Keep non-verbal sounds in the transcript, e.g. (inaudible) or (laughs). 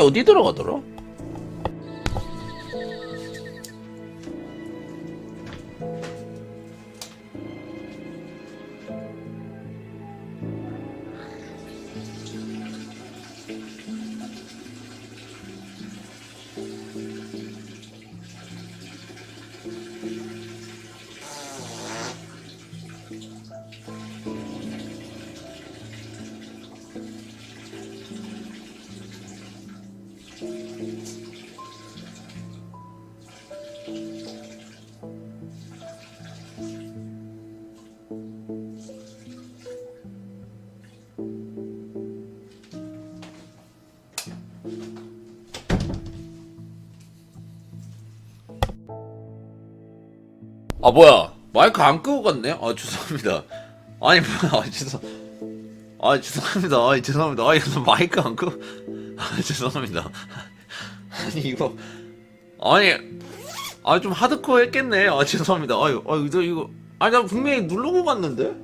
이 어디 들어가더라? 아 뭐야? 마이크 안 끄고 갔네? 아 죄송합니다. 아니 뭐야? 아, 죄송 아 죄송합니다. 아 죄송합니다. 아 이거 마이크 안 끄고 아 (laughs) 죄송합니다. 아니 이거 아니 아 좀 하드코어 했겠네. 아 죄송합니다. 아유 아 이거 이거. 아니 나 분명히 누르고 갔는데